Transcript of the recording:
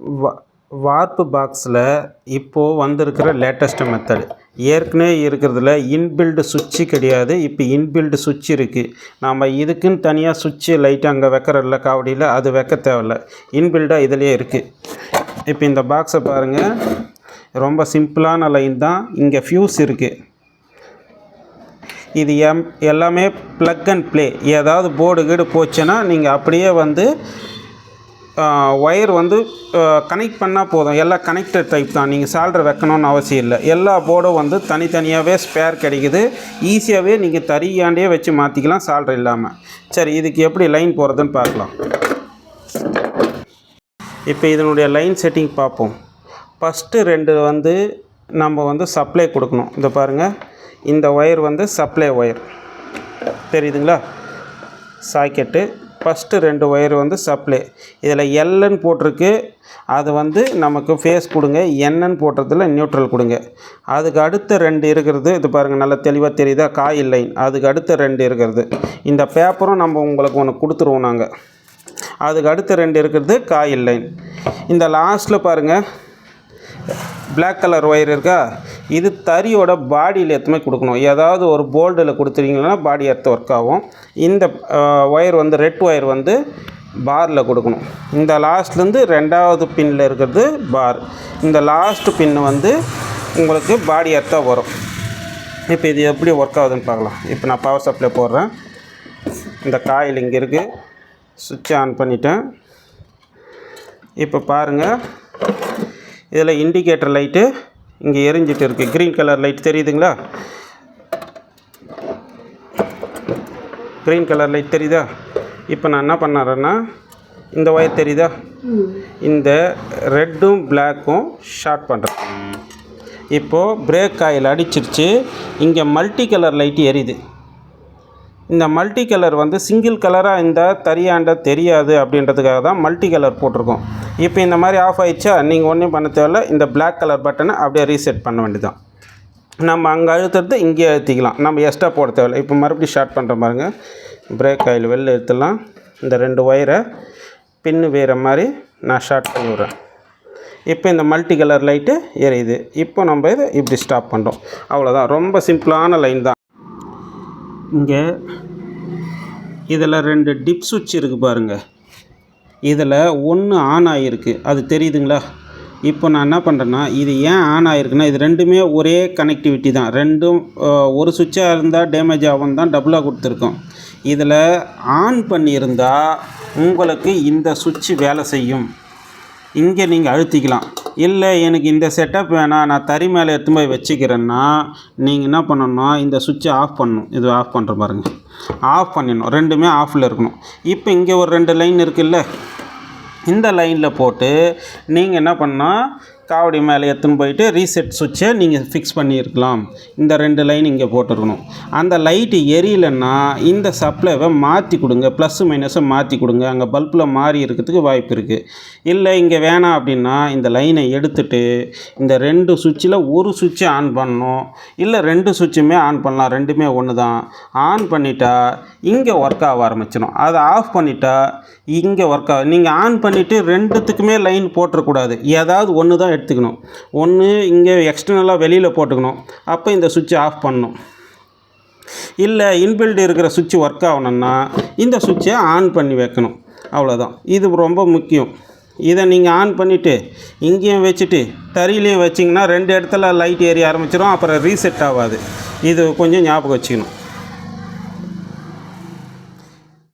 வா வார்ப்பு பாக்ஸில் இப்போது வந்திருக்கிற லேட்டஸ்ட் மெத்தடு ஏற்கனவே இருக்கிறதுல இன்பில்டு சுவிட்சு கிடையாது இப்போ இன்பில்டு சுவிட்ச் இருக்குது நாம் இதுக்குன்னு தனியாக சுவிட்சு லைட்டு அங்கே வைக்கிறதில்ல காவடியில் அது வைக்க தேவையில்ல. இன்பில்டாக இதிலே இருக்குது இப்போ இந்த பாக்ஸை பாருங்கள் ரொம்ப சிம்பிளான லைன் தான். இங்கே ஃப்யூஸ் இருக்குது இது எம் எல்லாமே ப்ளக் அண்ட் ப்ளே ஏதாவது போர்டு கீடு போச்சுன்னா நீங்கள் அப்படியே வந்து ஒயர் வந்து கனெக்ட் பண்ணால் போதும். எல்லாம் கனெக்டட் டைப் தான். நீங்கள் சால்டர் வைக்கணும்னு அவசியம் இல்லை. எல்லா போர்டும் வந்து தனித்தனியாகவே ஸ்பேர் கிடைக்குது. ஈஸியாகவே நீங்கள் தறியாண்டே வச்சு மாற்றிக்கலாம் சால்டர் இல்லாமல் சரி இதுக்கு எப்படி லைன் போகிறதுன்னு பார்க்கலாம். இப்போ இதனுடைய லைன் செட்டிங் பார்ப்போம். ஃபஸ்ட்டு ரெண்டு வந்து நம்ம வந்து சப்ளை கொடுக்கணும். இந்த பாருங்கள் இந்த ஒயர் வந்து சப்ளை ஒயர் தெரியுதுங்களா? சாக்கெட்டு ஃபஸ்ட்டு ரெண்டு ஒயர் வந்து சப்ளை இதில் எல்லுன்னு போட்டிருக்கு. அது வந்து நமக்கு ஃபேஸ் கொடுங்க. என்னன்னு போட்டதில் நியூட்ரல் கொடுங்க. அதுக்கு அடுத்த ரெண்டு இருக்கிறது இது பாருங்கள் நல்லா தெளிவாக தெரியுதா? காயில் லைன் அதுக்கு அடுத்த ரெண்டு இருக்கிறது. இந்த பேப்பரும் நம்ம உங்களுக்கு ஒன்று கொடுத்துருவோம் நாங்கள் அதுக்கு அடுத்த ரெண்டு இருக்கிறது காயில் லைன் இந்த லாஸ்ட்டில் பாருங்கள் பிளாக் கலர் ஒயர் இருக்கா? இது தறியோட பாடியில் எத்தனை கொடுக்கணும்? ஏதாவது ஒரு போல்டில் கொடுத்துட்டீங்கன்னா பாடி எர்த்து ஒர்க் ஆகும். இந்த ஒயர் வந்து ரெட் ஒயர் வந்து பாரில் கொடுக்கணும். இந்த லாஸ்ட்லேருந்து ரெண்டாவது பின்னில் இருக்கிறது பார் இந்த லாஸ்ட்டு பின் வந்து உங்களுக்கு பாடி எர்த்தாக வரும். இப்போ இது எப்படி ஒர்க் ஆகுதுன்னு பார்க்கலாம். இப்போ நான் பவர் சப்ளை போடுறேன். இந்த காயில் இங்கே இருக்குது சுவிட்ச் ஆன் பண்ணிட்டேன். இப்போ பாருங்கள் இதில் இண்டிகேட்டர் லைட்டு இங்கே எரிஞ்சிட்டு இருக்குது க்ரீன் கலர் லைட் தெரியுதுங்களா? க்ரீன் கலர் லைட் தெரியுதா? இப்போ நான் என்ன பண்ணுறேன்னா இந்த ஒயர் தெரியுதா? இந்த ரெட்டும் பிளாக்கும் ஷார்ட் பண்ணுறேன் இப்போது பிரேக் ஆயில் அடிச்சிருச்சு. இங்கே மல்டி கலர் லைட் எரியுது. இந்த மல்டி கலர் வந்து சிங்கிள் கலராக இந்த தரியாண்ட தெரியாது அப்படின்றதுக்காக தான் மல்டி கலர் போட்டிருக்கோம். இப்போ இந்த மாதிரி ஆஃப் ஆயிடுச்சா? நீங்கள் ஒன்றும் பண்ண தேவையில்ல. இந்த பிளாக் கலர் பட்டனை அப்படியே ரீசெட் பண்ண வேண்டியதான் நம்ம அங்கே அழுத்துறது இங்கே அழுத்திக்கலாம். நம்ம எக்ஸ்ட்ரா போட தேவையில்ல. இப்போ மறுபடியும் ஷார்ட் பண்ணுற பாருங்க. பிரேக் ஆயில் வெளில எடுத்துடலாம். இந்த ரெண்டு ஒயரை பின்னு வேறு மாதிரி நான் ஷார்ட் பண்ணி விட்றேன். இப்போ இந்த மல்டி கலர் லைட்டு எரியுது. இப்போ நம்ம இதை இப்படி ஸ்டாப் பண்ணுறோம் அவ்வளோதான் ரொம்ப சிம்பிளான லைன் தான். இங்கே இதில் ரெண்டு டிப் சுவிட்ச் இருக்குது பாருங்கள் இதில் ஒன்று ஆன் ஆகிருக்கு அது தெரியுதுங்களா? இப்போ நான் என்ன பண்ணுறேன்னா இது ஏன் ஆன் ஆகிருக்குன்னா இது ரெண்டுமே ஒரே கனெக்டிவிட்டி தான். ரெண்டும் ஒரு சுவிட்சாக இருந்தால் டேமேஜ் ஆகும் தான் டபுளாக கொடுத்துருக்கோம். இதில் ஆன் பண்ணியிருந்தால் உங்களுக்கு இந்த சுவிட்ச் வேலை செய்யும். இங்கே நீங்கள் அழுத்திக்கலாம். இல்லை எனக்கு இந்த செட்டப் வேணாம். நான் தறி மேலே எடுத்து போய் வச்சுக்கிறேன்னா நீங்கள் என்ன பண்ணணும்னா இந்த சுவிட்சை ஆஃப் பண்ணணும். இது ஆஃப் பண்ணுற பாருங்கள் ஆஃப் பண்ணிடணும். ரெண்டுமே ஆஃபில் இருக்கணும். இப்போ இங்கே ஒரு ரெண்டு லைன் இருக்குல்ல. இந்த லைனில் போட்டு நீங்கள் என்ன பண்ணால் காவடி மேலே எடுத்துன்னு போயிட்டு ரீசெட் சுவிட்சை நீங்கள் ஃபிக்ஸ் பண்ணியிருக்கலாம். இந்த ரெண்டு லைன் இங்கே போட்டிருக்கணும். அந்த லைட்டு எரியலைன்னா இந்த சப்ளைவை மாற்றி கொடுங்க. ப்ளஸ்ஸு மைனஸை மாற்றி கொடுங்க. அங்கே பல்பில் மாறி இருக்கிறதுக்கு வாய்ப்பு இருக்குது இல்லை இங்கே வேணாம் அப்படின்னா இந்த லைனை எடுத்துட்டு இந்த ரெண்டு சுவிட்சில் ஒரு சுவிட்சை ஆன் பண்ணணும். இல்லை ரெண்டு சுவிட்சுமே ஆன் பண்ணலாம். ரெண்டுமே ஒன்று தான் ஆன் பண்ணிட்டா இங்கே ஒர்க் ஆக ஆரம்பிச்சிடும். அதை ஆஃப் பண்ணிட்டா இங்கே ஒர்க் ஆகும் நீங்கள் ஆன் பண்ணிவிட்டு ரெண்டுத்துக்குமே லைன் போட்டுறக்கூடாது. ஏதாவது ஒன்று தான் எடுத்துக்கணும். ஒன்று இங்கே எக்ஸ்டர்னலாக வெளியில் போட்டுக்கணும். அப்போ இந்த சுவிட்சை ஆஃப் பண்ணணும். இல்லை இன்பில்ட் இருக்கிற சுவிட்ச் ஒர்க் ஆகணும்னா இந்த சுவிட்சை ஆன் பண்ணி வைக்கணும். அவ்வளோதான் இது ரொம்ப முக்கியம். இதை நீங்கள் ஆன் பண்ணிவிட்டு இங்கேயும் வச்சுட்டு தறியிலையும் வச்சிங்கன்னா ரெண்டு இடத்துல லைட் ஏறி ஆரம்பிச்சிடும் அப்புறம் ரீசெட் ஆகாது. இது கொஞ்சம் ஞாபகம் வச்சுக்கணும்.